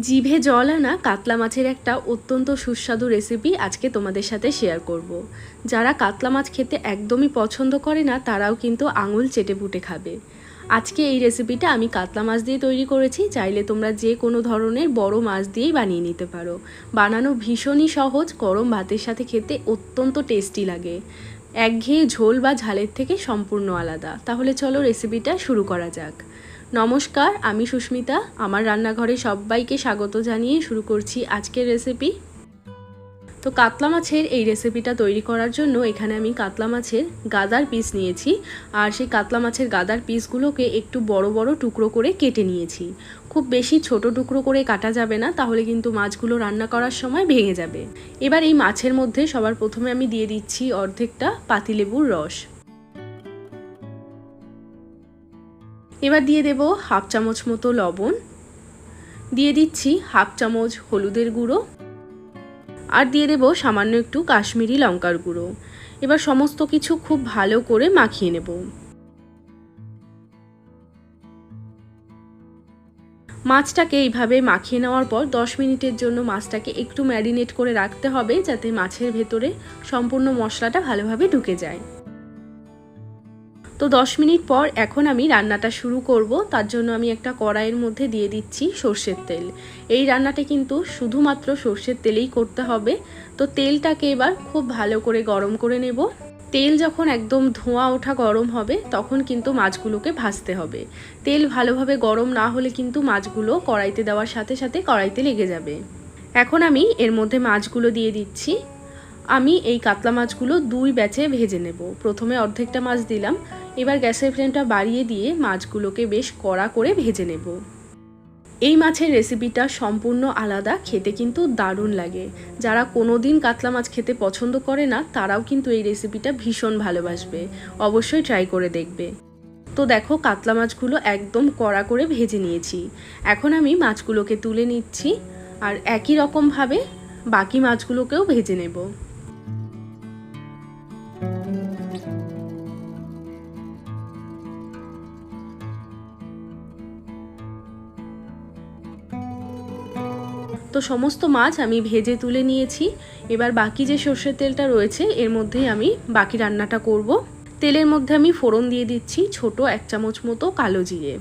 জিভে জল আনা কাতলা মাছের একটা অত্যন্ত সুস্বাদু রেসিপি আজকে তোমাদের সাথে শেয়ার করব। যারা কাতলা মাছ খেতে একদমই পছন্দ করে না, তারাও কিন্তু আঙুল চেটে পুটে খাবে। আজকে এই রেসিপিটা আমি কাতলা মাছ দিয়ে তৈরি করেছি, চাইলে তোমরা যে কোনো ধরনের বড় মাছ দিয়েই বানিয়ে নিতে পারো। বানানো ভীষণই সহজ, গরম ভাতের সাথে খেতে অত্যন্ত টেস্টি লাগে। একঘেয়ে ঝোল বা ঝালের থেকে সম্পূর্ণ আলাদা। তাহলে চলো রেসিপিটা শুরু করা যাক। নমস্কার, আমি সুস্মিতা। আমার রান্নাঘরে সবাইকে স্বাগত জানিয়ে শুরু করছি আজকের রেসিপি তো কাতলা মাছের এই রেসিপিটা তৈরি করার জন্য এখানে আমি কাতলা মাছের গাদার পিস নিয়েছি আর সেই কাতলা মাছের গাদার পিসগুলোকে একটু বড় বড় টুকরো করে কেটে নিয়েছি। খুব বেশি ছোট টুকরো করে কাটা যাবে না, তাহলে কিন্তু মাছগুলো রান্না করার সময় ভেঙে যাবে। এবার এই মাছের মধ্যে সবার প্রথমে আমি দিয়ে দিচ্ছি অর্ধেকটা পাতিলেবুর রস। এবার দিয়ে দেব হাফ চামচ মতো লবণ। দিয়ে দিচ্ছি হাফ চামচ হলুদের গুঁড়ো। আর দিয়ে দেব সামান্য একটু কাশ্মীরি লঙ্কার গুঁড়ো। এবার সমস্ত কিছু খুব ভালো করে মাখিয়ে নেব। মাছটাকে এইভাবে মাখিয়ে নেওয়ার পর 10 মিনিটের জন্য মাছটাকে একটু ম্যারিনেট করে রাখতে হবে যাতে মাছের ভেতরে সম্পূর্ণ মশলাটা ভালোভাবে ঢুকে যায়। তো 10 মিনিট পর এখন আমি রান্নাটা শুরু করব। তার জন্য আমি একটা কড়াইয়ের মধ্যে দিয়ে দিচ্ছি সর্ষের তেল। এই রান্নাটা কিন্তু শুধুমাত্র সর্ষের তেলেই করতে হবে। তো তেলটাকে এবার খুব ভালো করে গরম করে নেব। তেল যখন একদম ধোঁয়া ওঠা গরম হবে, তখন কিন্তু মাছগুলোকে ভাজতে হবে। তেল ভালোভাবে গরম না হলে কিন্তু মাছগুলো কড়াইতে দেওয়ার সাথে সাথে কড়াইতে লেগে যাবে। এখন আমি এর মধ্যে মাছগুলো দিয়ে দিচ্ছি। আমি এই কাতলা মাছগুলো দুই ব্যাচে ভেজে নেব। প্রথমে অর্ধেকটা মাছ দিলাম। এবার গ্যাসের ফ্লেমটা বাড়িয়ে দিয়ে মাছগুলোকে বেশ কড়া করে ভেজে নেব। এই মাছের রেসিপিটা সম্পূর্ণ আলাদা, খেতে কিন্তু দারুণ লাগে। যারা কোনো দিন কাতলা মাছ খেতে পছন্দ করে না, তারাও কিন্তু এই রেসিপিটা ভীষণ ভালোবাসবে। অবশ্যই ট্রাই করে দেখবে। তো দেখো, কাতলা মাছগুলো একদম কড়া করে ভেজে নিয়েছি। এখন আমি মাছগুলোকে তুলে নিচ্ছি আর একই রকমভাবে বাকি মাছগুলোকেও ভেজে নেব। তো সমস্ত মাছ আমি ভেজে তুলে নিয়েছি। এবার বাকি যে সর্ষের তেলটা রয়েছে, এর মধ্যে আমি বাকি রান্নাটা করব। তেলের মধ্যে আমি ফোড়ন দিয়ে দিচ্ছি ছোট এক চামচ মতো কালো জিরে।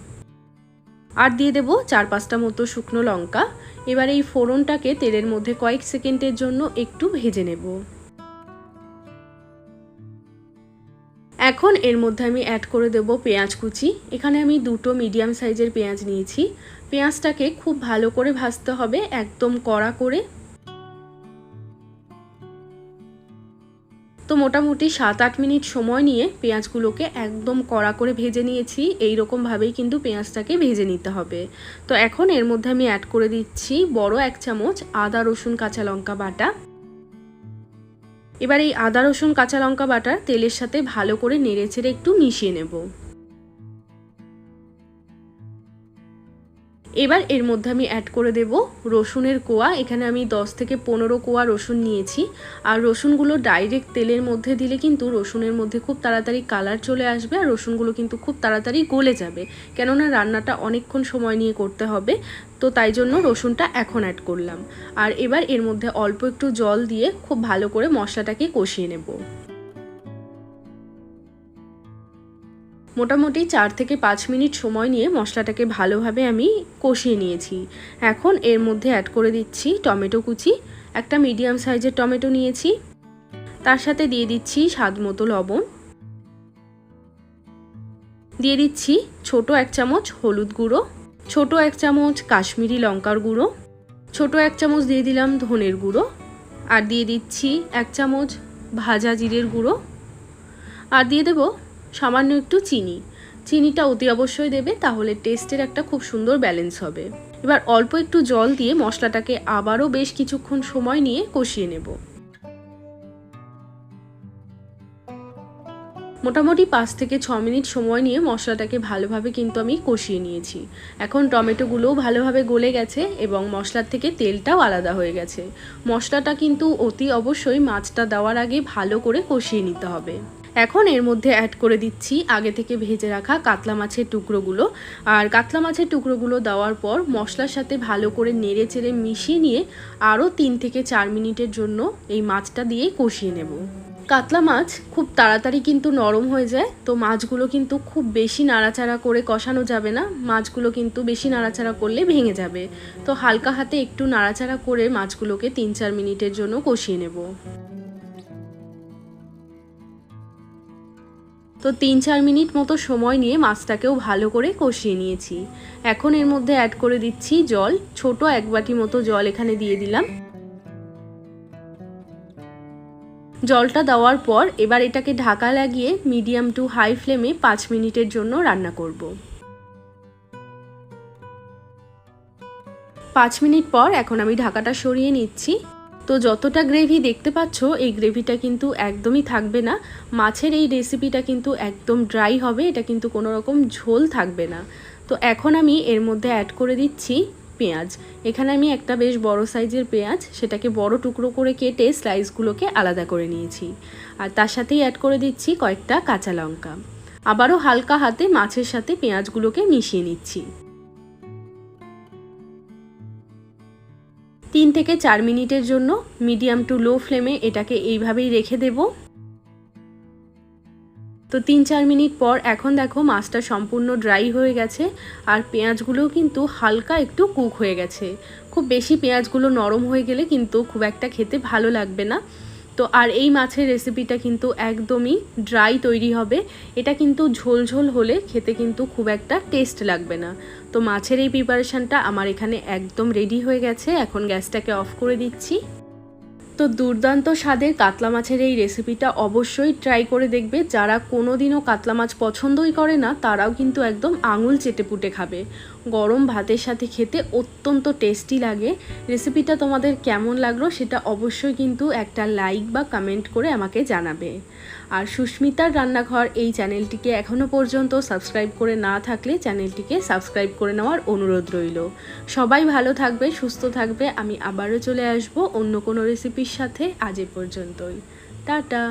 আর দিয়ে দেব চার পাঁচটা মতো শুকনো লঙ্কা। এবার এই ফোড়নটাকে তেলের মধ্যে কয়েক সেকেন্ডের জন্য একটু ভেজে নেব। এখন এর মধ্যে আমি অ্যাড করে দেব পেঁয়াজ কুচি। এখানে আমি দুটো মিডিয়াম সাইজের পেঁয়াজ নিয়েছি। পেঁয়াজটাকে খুব ভালো করে ভাজতে হবে একদম কড়া করে। তো মোটামুটি সাত আট মিনিট সময় নিয়ে পেঁয়াজগুলোকে একদম কড়া করে ভেজে নিয়েছি। এই রকমভাবেই কিন্তু পেঁয়াজটাকে ভেজে নিতে হবে। তো এখন এর মধ্যে আমি অ্যাড করে দিচ্ছি বড় এক চামচ আদা রসুন কাঁচা লঙ্কা বাটা। এবার এই আদা, রসুন, কাঁচা লঙ্কা বাটার তেলের সাথে ভালো করে নেড়ে ছেড়ে একটু মিশিয়ে নেব। এবার এর মধ্যে আমি অ্যাড করে দেব রসুনের কোয়া। এখানে আমি 10 থেকে পনেরো কোয়া রসুন নিয়েছি। আর রসুনগুলো ডাইরেক্ট তেলের মধ্যে দিলে কিন্তু রসুনের মধ্যে খুব তাড়াতাড়ি কালার চলে আসবে আর রসুনগুলো কিন্তু খুব তাড়াতাড়ি গলে যাবে। কেননা রান্নাটা অনেকক্ষণ সময় নিয়ে করতে হবে। তো তাই জন্য রসুনটা এখন অ্যাড করলাম। আর এবার এর মধ্যে অল্প একটু জল দিয়ে খুব ভালো করে মশলাটাকে কষিয়ে নেব। মোটামুটি চার থেকে পাঁচ মিনিট সময় নিয়ে মশলাটাকে ভালোভাবে আমি কষিয়ে নিয়েছি। এখন এর মধ্যে অ্যাড করে দিচ্ছি টমেটো কুচি, একটা মিডিয়াম সাইজের টমেটো নিয়েছি। তার সাথে দিয়ে দিচ্ছি স্বাদ মতো লবণ। দিয়ে দিচ্ছি ছোট এক চামচ হলুদ গুঁড়ো, ছোট এক চামচ কাশ্মীরি লঙ্কার গুঁড়ো, ছোট এক চামচ দিয়ে দিলাম ধনের গুঁড়ো, আর দিয়ে দিচ্ছি এক চামচ ভাজা জিরের গুঁড়ো। আর দিয়ে দেবো সামান্য একটু চিনি। চিনিটা অতি অবশ্যই দেবে, তাহলে টেস্টের একটা খুব সুন্দর ব্যালেন্স হবে। এবার অল্প একটু জল দিয়ে মশলাটাকে আবারও বেশ কিছুক্ষণ সময় নিয়ে কষিয়ে নেব। মোটামুটি পাঁচ থেকে ছ মিনিট সময় নিয়ে মশলাটাকে ভালোভাবে কিন্তু আমি কষিয়ে নিয়েছি। এখন টমেটোগুলোও ভালোভাবে গলে গেছে এবং মশলার থেকে তেলটাও আলাদা হয়ে গেছে। মশলাটা কিন্তু অতি অবশ্যই মাছটা দেওয়ার আগে ভালো করে কষিয়ে নিতে হবে। এখন এর মধ্যে অ্যাড করে দিচ্ছি আগে থেকে ভেজে রাখা কাতলা মাছের টুকরোগুলো। আর কাতলা মাছের টুকরোগুলো দেওয়ার পর মশলার সাথে ভালো করে নেড়ে চেড়ে মিশিয়ে নিয়ে আরও তিন থেকে চার মিনিটের জন্য এই মাছটা দিয়ে কষিয়ে নেব। কাতলা মাছ খুব তাড়াতাড়ি কিন্তু নরম হয়ে যায়, তো মাছগুলো কিন্তু খুব বেশি নাড়াচাড়া করে কষানো যাবে না। মাছগুলো কিন্তু বেশি নাড়াচাড়া করলে ভেঙে যাবে। তো হালকা হাতে একটু নাড়াচাড়া করে মাছগুলোকে তিন চার মিনিটের জন্য কষিয়ে নেব। তো তিন চার মিনিট মতো সময় নিয়ে মাছটাকেও ভালো করে কষিয়ে নিয়েছি। এখন এর মধ্যে অ্যাড করে দিচ্ছি জল, ছোট এক বাটি মতো জল এখানে দিয়ে দিলাম। জলটা দেওয়ার পর এবার এটাকে ঢাকা লাগিয়ে মিডিয়াম টু হাই ফ্লেমে পাঁচ মিনিটের জন্য রান্না করব। পাঁচ মিনিট পর এখন আমি ঢাকাটা সরিয়ে নিচ্ছি। তো যতটা গ্রেভি দেখতে পাচ্ছ, এই গ্রেভিটা কিন্তু একদমই থাকবে না। মাছের এই রেসিপিটা কিন্তু একদম ড্রাই হবে, এটা কিন্তু কোনো রকম ঝোল থাকবে না। তো এখন আমি এর মধ্যে অ্যাড করে দিচ্ছি পেঁয়াজ। এখানে আমি একটা বেশ বড় সাইজের পেঁয়াজ, সেটাকে বড় টুকরো করে কেটে স্লাইসগুলোকে আলাদা করে নিয়েছি। আর তার সাথেই অ্যাড করে দিচ্ছি কয়েকটা কাঁচা লঙ্কা। আবারও হালকা হাতে মাছের সাথে পেঁয়াজগুলোকে মিশিয়ে নিচ্ছি। তিন থেকে চার মিনিটের জন্য মিডিয়াম টু লো ফ্লেমে এটাকে এইভাবেই রেখে দেব। তো তিন চার মিনিট পর এখন দেখো মাছটা সম্পূর্ণ ড্রাই হয়ে গেছে আর পেঁয়াজগুলোও কিন্তু হালকা একটু কুক হয়ে গেছে। খুব বেশি পেঁয়াজগুলো নরম হয়ে গেলে কিন্তু খুব একটা খেতে ভালো লাগবে না। তো আর এই মাছের রেসিপিটা কিন্তু একদমই ড্রাই তৈরি হবে। এটা কিন্তু ঝোল ঝোল হলে খেতে কিন্তু খুব একটা টেস্ট লাগবে না। তো মাছের এই প্রিপারেশানটা আমার এখানে একদম রেডি হয়ে গেছে। এখন গ্যাসটাকে অফ করে দিচ্ছি। তো দুর্দান্ত স্বাদের কাতলা মাছের এই রেসিপিটা অবশ্যই ট্রাই করে দেখবে। যারা কোনো দিনও কাতলা মাছ পছন্দই করে না, তারাও কিন্তু একদম আঙুল চেটে পুটে খাবে। গরম ভাতের সাথে খেতে অত্যন্ত টেস্টি লাগে। রেসিপিটা তোমাদের কেমন লাগল সেটা অবশ্যই কিন্তু একটা লাইক বা কমেন্ট করে আমাকে জানাবে। আর সুস্মিতার রান্নাঘর এই চ্যানেলটিকে এখনও পর্যন্ত সাবস্ক্রাইব করে না থাকলে চ্যানেলটিকে সাবস্ক্রাইব করে নেওয়ার অনুরোধ রইল। সবাই ভালো থাকবে, সুস্থ থাকবে। আমি আবারও চলে আসব অন্য কোনো রেসিপির সাথে আজ এ পর্যন্তই। টাটা!